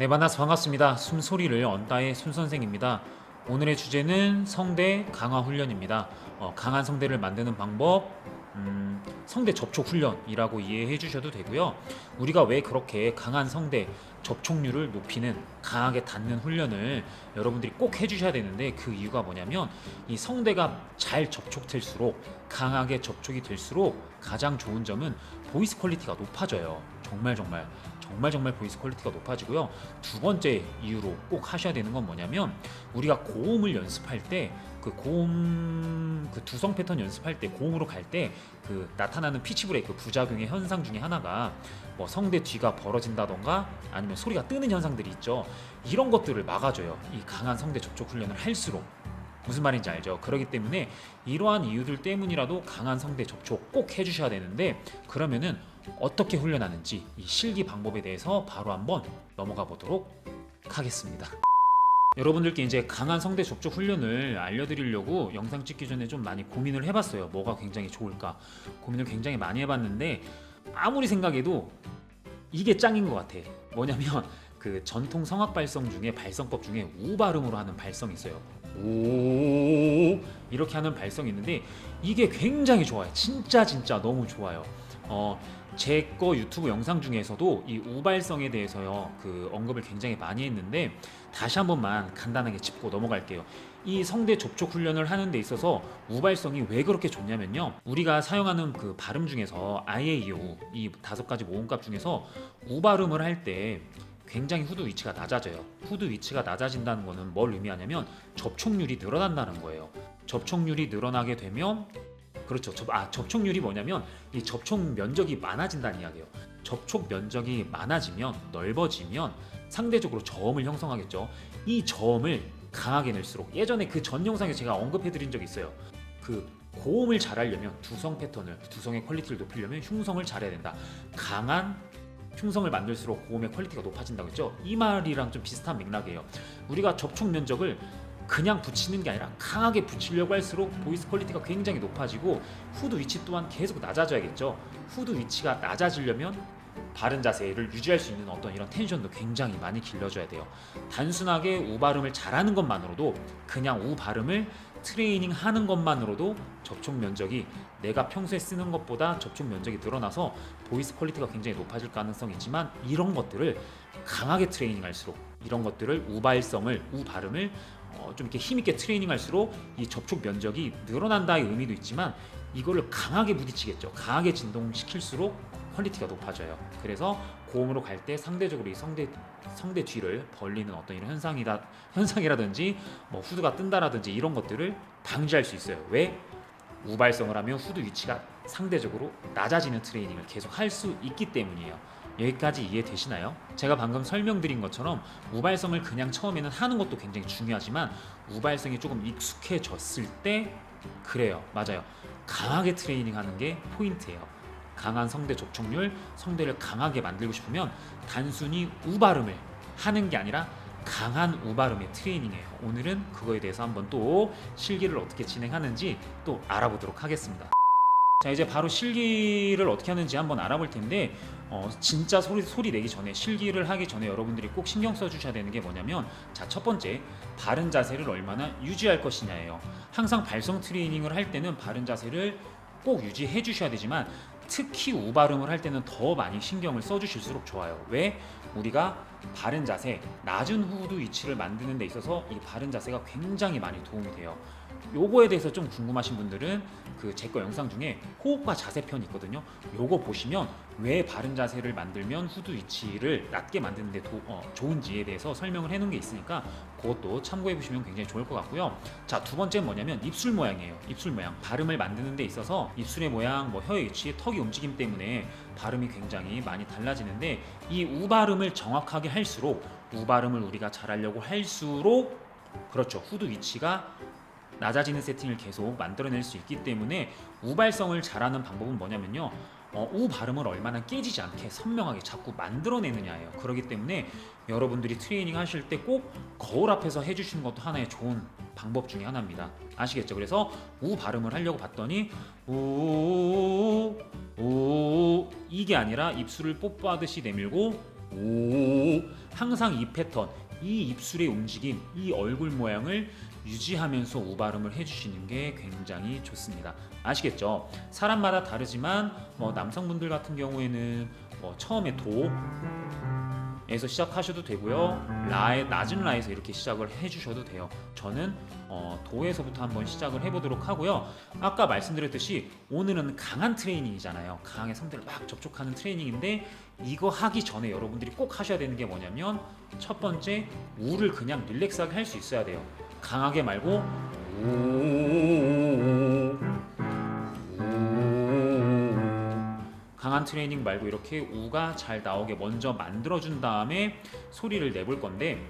네 만나서 반갑습니다. 숨소리를 언다의 순 선생입니다. 오늘의 주제는 성대 강화 훈련입니다. 어, 강한 성대를 만드는 방법, 음, 성대 접촉 훈련이라고 이해해 주셔도 되고요. 우리가 왜 그렇게 강한 성대 접촉률을 높이는 강하게 닿는 훈련을 여러분들이 꼭 해주셔야 되는데 그 이유가 뭐냐면 이 성대가 잘 접촉될수록 강하게 접촉이 될수록 가장 좋은 점은 보이스 퀄리티가 높아져요. 정말 정말 정말 정말 보이스 퀄리티가 높아지고요. 두 번째 이유로 꼭 하셔야 되는 건 뭐냐면 우리가 고음을 연습할 때 그 고음 그 두성 패턴 연습할 때 고음으로 갈 때 그 나타나는 피치 브레이크 부작용의 현상 중에 하나가 뭐 성대 뒤가 벌어진다던가 아니면 소리가 뜨는 현상들이 있죠. 이런 것들을 막아줘요. 이 강한 성대 접촉 훈련을 할수록 무슨 말인지 알죠? 그렇기 때문에 이러한 이유들 때문이라도 강한 성대 접촉 꼭 해주셔야 되는데 그러면은 어떻게 훈련하는지 이 실기 방법에 대해서 바로 한번 넘어가 보도록 하겠습니다. 여러분들께 이제 강한 성대 접촉 훈련을 알려드리려고 영상 찍기 전에 좀 많이 고민을 해봤어요. 뭐가 굉장히 좋을까 고민을 굉장히 많이 해봤는데 아무리 생각해도 이게 짱인 것 같아. 뭐냐면 그 전통 성악 발성 중에 발성법 중에 우 발음으로 하는 발성이 있어요. 오 이렇게 하는 발성이 있는데 이게 굉장히 좋아요. 진짜 진짜 너무 좋아요. 어, 제 거 유튜브 영상 중에서도 이 우발성에 대해서요 그 언급을 굉장히 많이 했는데 다시 한 번만 간단하게 짚고 넘어갈게요. 이 성대 접촉 훈련을 하는 데 있어서 우발성이 왜 그렇게 좋냐면요. 우리가 사용하는 그 발음 중에서 아이에이오 이 다섯 가지 모음값 중에서 우발음을 할때 굉장히 후두 위치가 낮아져요. 후두 위치가 낮아진다는 거는 뭘 의미하냐면 접촉률이 늘어난다는 거예요. 접촉률이 늘어나게 되면 그렇죠. 접, 아, 접촉률이 뭐냐면 이 접촉 면적이 많아진다는 이야기예요. 접촉 면적이 많아지면 넓어지면 상대적으로 저음을 형성하겠죠. 이 저음을 강하게 낼수록 예전에 그 전 영상에 제가 언급해 드린 적이 있어요. 그 고음을 잘하려면 두성 패턴을 두성의 퀄리티를 높이려면 흉성을 잘해야 된다. 강한 흉성을 만들수록 고음의 퀄리티가 높아진다고 했죠. 이 말이랑 좀 비슷한 맥락이에요. 우리가 접촉 면적을 그냥 붙이는 게 아니라 강하게 붙이려고 할수록 보이스 퀄리티가 굉장히 높아지고 후드 위치 또한 계속 낮아져야겠죠. 후드 위치가 낮아지려면 바른 자세를 유지할 수 있는 어떤 이런 텐션도 굉장히 많이 길러줘야 돼요. 단순하게 우 발음을 잘하는 것만으로도 그냥 우 발음을 트레이닝 하는 것만으로도 접촉 면적이 내가 평소에 쓰는 것보다 접촉 면적이 늘어나서 보이스 퀄리티가 굉장히 높아질 가능성이 있지만 이런 것들을 강하게 트레이닝 할수록 이런 것들을 우발성을 우 발음을 어, 좀 이렇게 힘있게 트레이닝 할수록 이 접촉 면적이 늘어난다의 의미도 있지만 이거를 강하게 부딪히겠죠. 강하게 진동시킬수록 퀄리티가 높아져요. 그래서 고음으로 갈 때 상대적으로 이 성대 성대 뒤를 벌리는 어떤 이런 현상이다 현상이라든지 뭐 후드가 뜬다라든지 이런 것들을 방지할 수 있어요 왜 우발성을 하면 후드 위치가 상대적으로 낮아지는 트레이닝을 계속 할 수 있기 때문이에요. 여기까지 이해되시나요? 제가 방금 설명드린 것처럼 우발성을 그냥 처음에는 하는 것도 굉장히 중요하지만 우발성이 조금 익숙해졌을 때 그래요. 맞아요. 강하게 트레이닝 하는 게 포인트예요. 강한 성대 접촉률, 성대를 강하게 만들고 싶으면 단순히 우 발음을 하는 게 아니라 강한 우발음의 트레이닝이에요. 오늘은 그거에 대해서 한번 또 실기를 어떻게 진행하는지 또 알아보도록 하겠습니다. 자 이제 바로 실기를 어떻게 하는지 한번 알아볼 텐데 어, 진짜 소리 소리 내기 전에 실기를 하기 전에 여러분들이 꼭 신경 써 주셔야 되는 게 뭐냐면 자 첫 번째 바른 자세를 얼마나 유지할 것이냐예요. 항상 발성 트레이닝을 할 때는 바른 자세를 꼭 유지해 주셔야 되지만 특히 우 발음을 할 때는 더 많이 신경을 써 주실수록 좋아요. 왜? 우리가 바른 자세, 낮은 후두 위치를 만드는 데 있어서 이 바른 자세가 굉장히 많이 도움이 돼요. 요거에 대해서 좀 궁금하신 분들은 그 제 거 영상 중에 호흡과 자세 편이 있거든요. 요거 보시면 왜 바른 자세를 만들면 후두 위치를 낮게 만드는데 도, 어, 좋은지에 대해서 설명을 해놓은 게 있으니까 그것도 참고해 보시면 굉장히 좋을 것 같고요. 자 두 번째 뭐냐면 입술 모양이에요. 입술 모양 발음을 만드는 데 있어서 입술의 모양, 뭐 혀의 위치, 턱의 움직임 때문에 발음이 굉장히 많이 달라지는데 이 우발음을 정확하게 할수록 우발음을 우리가 잘하려고 할수록 그렇죠 후두 위치가 낮아지는 세팅을 계속 만들어낼 수 있기 때문에 우발성을 잘하는 방법은 뭐냐면요. 어, 우 발음을 얼마나 깨지지 않게 선명하게 자꾸 만들어내느냐예요. 그렇기 때문에 여러분들이 트레이닝 하실 때 꼭 거울 앞에서 해주시는 것도 하나의 좋은 방법 중에 하나입니다. 아시겠죠? 그래서 우 발음을 하려고 봤더니 우, 우 이게 아니라 입술을 뽀뽀하듯이 내밀고 오 항상 이 패턴 이 입술의 움직임 이 얼굴 모양을 유지하면서 우 발음을 해주시는 게 굉장히 좋습니다. 아시겠죠? 사람마다 다르지만 뭐 남성분들 같은 경우에는 뭐 처음에 도 에서 시작하셔도 되고요. 라의 낮은 라에서 이렇게 시작을 해주셔도 돼요. 저는 어, 도에서부터 한번 시작을 해보도록 하고요. 아까 말씀드렸듯이 오늘은 강한 트레이닝이잖아요. 강하게 성대를 막 접촉하는 트레이닝인데 이거 하기 전에 여러분들이 꼭 하셔야 되는 게 뭐냐면 첫 번째 우를 그냥 릴렉스하게 할 수 있어야 돼요. 강하게 말고 우, 강한 트레이닝 말고 이렇게 우가 잘 나오게 먼저 만들어준 다음에 소리를 내볼 건데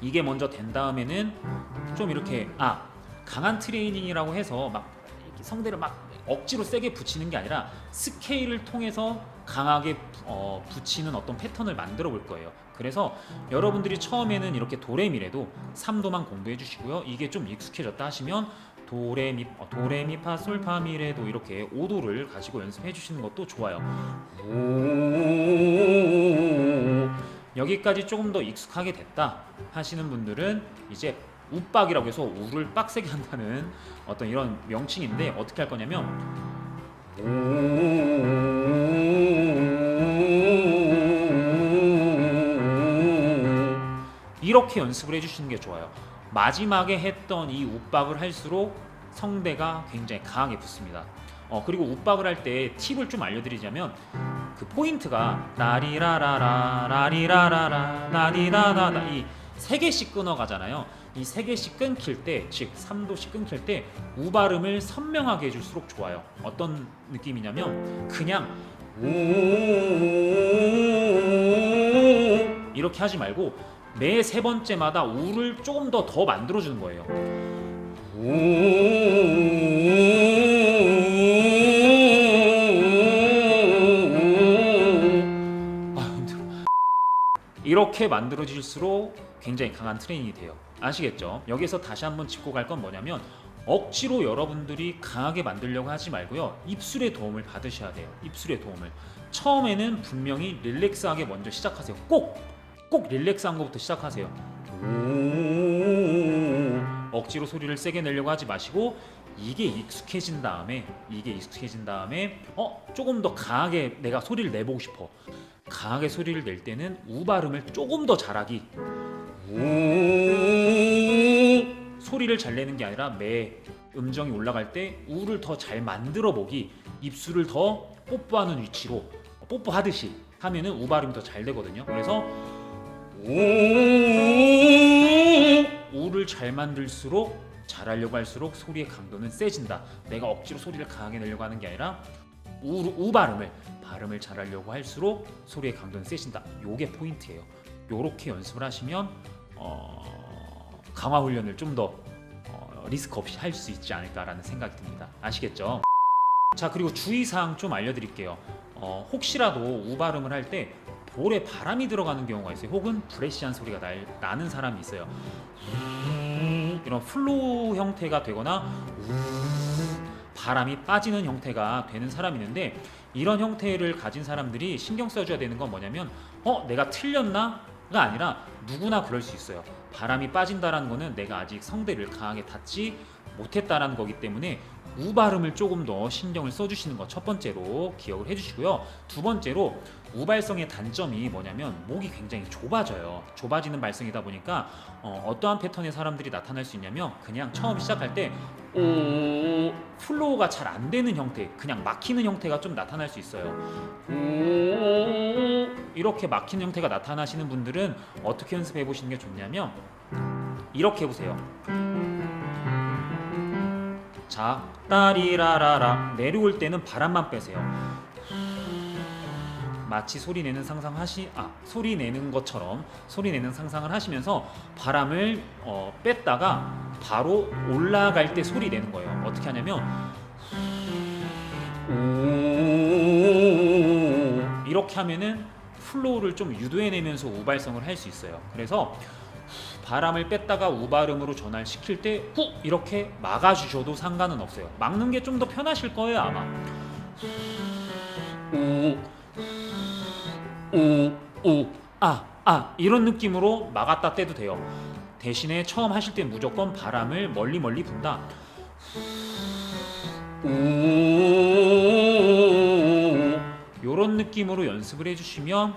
이게 먼저 된 다음에는 좀 이렇게 아 강한 트레이닝이라고 해서 막 성대를 막 억지로 세게 붙이는 게 아니라 스케일을 통해서 강하게 어, 붙이는 어떤 패턴을 만들어 볼 거예요. 그래서 여러분들이 처음에는 이렇게 도레미래도 3도만 공부해 주시고요. 이게 좀 익숙해졌다 하시면 도레미 어, 도레미 파 솔파미레도 이렇게 5도를 가지고 연습해 주시는 것도 좋아요. 오 여기까지 조금 더 익숙하게 됐다 하시는 분들은 이제 우박이라고 해서 우를 빡세게 한다는 어떤 이런 명칭인데 어떻게 할 거냐면 이렇게 연습을 해주시는 게 좋아요. 마지막에 했던 이 우박을 할수록 성대가 굉장히 강하게 붙습니다. 어, 그리고 우박을 할 때 팁을 좀 알려드리자면 그 포인트가 라리라라라 라리라라라 라리라라라 이 세 개씩 끊어가잖아요. 이 세 개씩 끊길 때, 즉 3도씩 끊길 때 우발음을 선명하게 해줄수록 좋아요. 어떤 느낌이냐면 그냥 오 이렇게 하지 말고 매 세 번째마다 우를 조금 더 더 만들어 주는 거예요. 아 힘들어. 이렇게 만들어질수록 굉장히 강한 트레이닝이 돼요. 아시겠죠? 여기서 다시 한번 짚고 갈 건 뭐냐면 억지로 여러분들이 강하게 만들려고 하지 말고요. 입술의 도움을 받으셔야 돼요. 입술의 도움을. 처음에는 분명히 릴렉스하게 먼저 시작하세요. 꼭! 꼭 릴렉스한 것부터 시작하세요. 오. 억지로 소리를 세게 내려고 하지 마시고 이게 익숙해진 다음에 이게 익숙해진 다음에 어 조금 더 강하게 내가 소리를 내보고 싶어. 강하게 소리를 낼 때는 우 발음을 조금 더 잘하기. 오 소리를 잘 내는 게 아니라 매 음정이 올라갈 때 우를 더 잘 만들어 보기 입술을 더 뽀뽀하는 위치로 뽀뽀하듯이 하면은 우 발음이 더 잘 되거든요. 그래서 우를 잘 만들수록 잘하려고 할수록 소리의 강도는 세진다. 내가 억지로 소리를 강하게 내려고 하는 게 아니라 우, 우 발음을 발음을 잘하려고 할수록 소리의 강도는 세진다. 요게 포인트예요. 요렇게 연습을 하시면 어, 강화 훈련을 좀더 어, 리스크 없이 할 수 있지 않을까라는 생각이 듭니다. 아시겠죠? 자 그리고 주의사항 좀 알려드릴게요. 어, 혹시라도 우 발음을 할 때 볼에 바람이 들어가는 경우가 있어요. 혹은 브레시한 소리가 날, 나는 사람이 있어요. 이런 플로우 형태가 되거나 바람이 빠지는 형태가 되는 사람이 있는데 이런 형태를 가진 사람들이 신경 써줘야 되는 건 뭐냐면 어 내가 틀렸나 가 아니라 누구나 그럴 수 있어요. 바람이 빠진다라는 거는 내가 아직 성대를 강하게 닫지 못했다라는 거기 때문에 우 발음을 조금 더 신경을 써주시는 것 첫 번째로 기억을 해주시고요. 두 번째로 우발성의 단점이 뭐냐면 목이 굉장히 좁아져요. 좁아지는 발성이다 보니까 어, 떠한 패턴의 사람들이 나타날 수 있냐면 그냥 처음 시작할 때 오, 플로우가 잘 안 되는 형태, 그냥 막히는 형태가 좀 나타날 수 있어요. 오, 이렇게 막히는 형태가 나타나시는 분들은 어떻게 연습해 보시는 게 좋냐면 이렇게 해보세요. 자, 따리라라라 내려올 때는 바람만 빼세요. 마치 소리 내는 상상하시 아 소리 내는 것처럼 소리 내는 상상을 하시면서 바람을 어, 뺐다가 바로 올라갈 때 소리 내는 거예요. 어떻게 하냐면 오 이렇게 하면은 플로우를 좀 유도해내면서 우발성을 할 수 있어요. 그래서 바람을 뺐다가 우발음으로 전환시킬 때 후 이렇게 막아주셔도 상관은 없어요. 막는 게 좀 더 편하실 거예요 아마. 오. 아, 아 이런 느낌으로 막았다 떼도 돼요. 대신에 처음 하실 때 무조건 바람을 멀리 멀리 분다. 이런 느낌으로 연습을 해주시면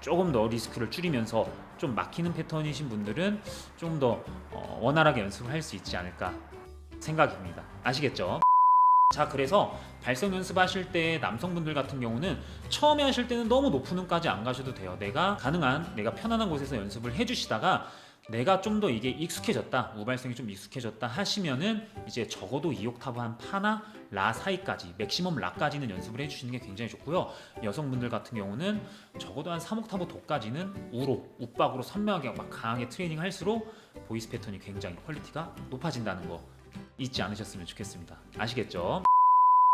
조금 더 리스크를 줄이면서 좀 막히는 패턴이신 분들은 좀더 어, 원활하게 연습을 할 수 있지 않을까 생각입니다. 아시겠죠? 자 그래서 발성 연습하실 때 남성분들 같은 경우는 처음에 하실 때는 너무 높은 음까지 안 가셔도 돼요. 내가 가능한 내가 편안한 곳에서 연습을 해주시다가 내가 좀 더 이게 익숙해졌다 우발성이 좀 익숙해졌다 하시면은 이제 적어도 2옥타브 한 파나 라 사이까지 맥시멈 라까지는 연습을 해주시는 게 굉장히 좋고요 여성분들 같은 경우는 적어도 한 3옥타브 도까지는 우로 우박으로 선명하게 막 강하게 트레이닝 할수록 보이스 패턴이 굉장히 퀄리티가 높아진다는 거 잊지 않으셨으면 좋겠습니다 아시겠죠?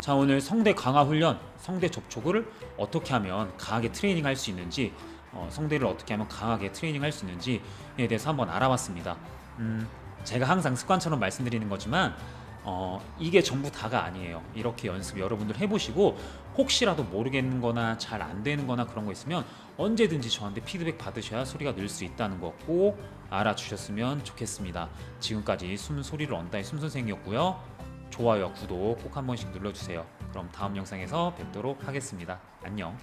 자 오늘 성대 강화 훈련, 성대 접촉을 어떻게 하면 강하게 트레이닝 할 수 있는지 어, 성대를 어떻게 하면 강하게 트레이닝 할 수 있는지에 대해서 한번 알아봤습니다. 음, 제가 항상 습관처럼 말씀드리는 거지만 어, 이게 전부 다가 아니에요. 이렇게 연습 여러분들 해보시고 혹시라도 모르겠는 거나 잘 안 되는 거나 그런 거 있으면 언제든지 저한테 피드백 받으셔야 소리가 늘 수 있다는 거 꼭 알아주셨으면 좋겠습니다. 지금까지 숨 소리를 언다의 숨선생이었고요. 좋아요, 구독 꼭 한 번씩 눌러주세요. 그럼 다음 영상에서 뵙도록 하겠습니다. 안녕.